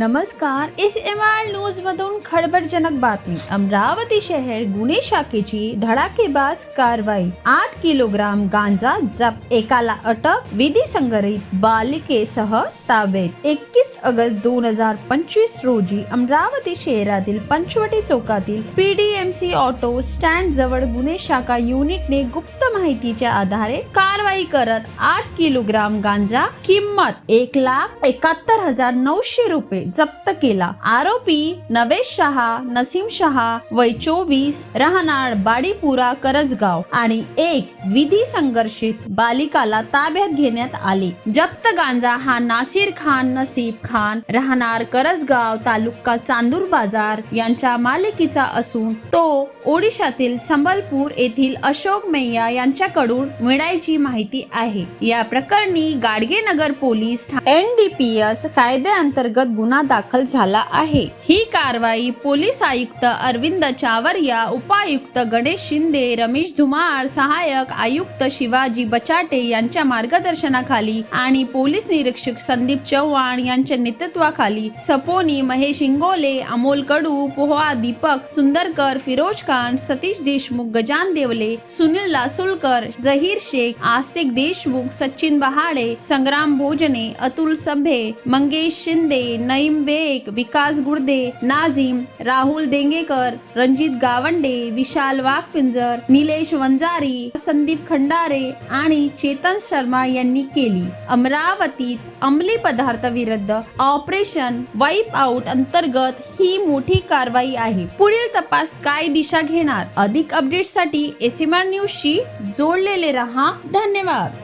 नमस्कार S M R news मधून खळबळजनक बातमी. अमरावती शहर गुन्हे शाखेची धडाकेबाज कारवाई. आठ किलोग्राम गांजा जप. एकाला अटक. विधी संग्रहित बालिकेसह ताब्यात. एकवीस ऑगस्ट दोन हजार पंचवीस रोजी अमरावती शहरातील पंचवटी चौकातील पीडीएमसी ऑटो स्टँड जवळ गुन्हे शाखा युनिटने गुप्त माहितीच्या आधारे कारवाई करत आठ किलोग्राम गांजा किंमत एक लाख एकाहत्तर हजार नऊशे रुपये जप्त केला. आरोपी नवेश शहा नसीम शहा वय चोवीस राहणार बाडीपुरा करजगाव आणि एक विधी संघर्षित बालिकाला ताब्यात घेण्यात आले. जप्त गांजा हा नासिर खान नसीब खान राहणार करजगाव तालुका चांदूर बाजार यांच्या मालकीचा असून तो ओडिशातील संबलपूर येथील अशोक मैया यांच्याकडून मिळायची माहिती आहे. या प्रकरणी गाडगेनगर पोलीस एनडीपीएस कायद्याअंतर्गत गुन्हा दाखल झाला आहे. ही कारवाई पोलीस आयुक्त अरविंद चावरिया उपायुक्त गणेश शिंदे रमेश धुमाळ सहाय्यक आयुक्त शिवाजी बचाटे यांच्या मार्गदर्शनाखाली आणि पोलीस निरीक्षक संदीप चव्हाण यांच्या नेतृत्वाखाली सपोनी महेश इंगोले अमोल कडू पोहा दीपक सुंदरकर फिरोज खान सतीश देशमुख गजान देवले सुनील लासुलकर जहीर शेख आस्तिक देशमुख सचिन बहाडे संग्राम भोजने अतुल सभे मंगेश शिंदे नईम बेग विकास गुर्दे नाझीम राहुल देंगेकर रणजित गावंडे विशाल वाघपिंजर निलेश वंजारी संदीप खंडारे आणि चेतन शर्मा यांनी केली. अमरावतीत अंमली पदार्थ विरुद्ध ऑपरेशन वाईप आउट अंतर्गत ही मोठी कारवाई आहे. पुढील तपास काय दिशा घेणार? अधिक अपडेटसाठी एसीमार न्यूजशी जोडलेले रहा. धन्यवाद.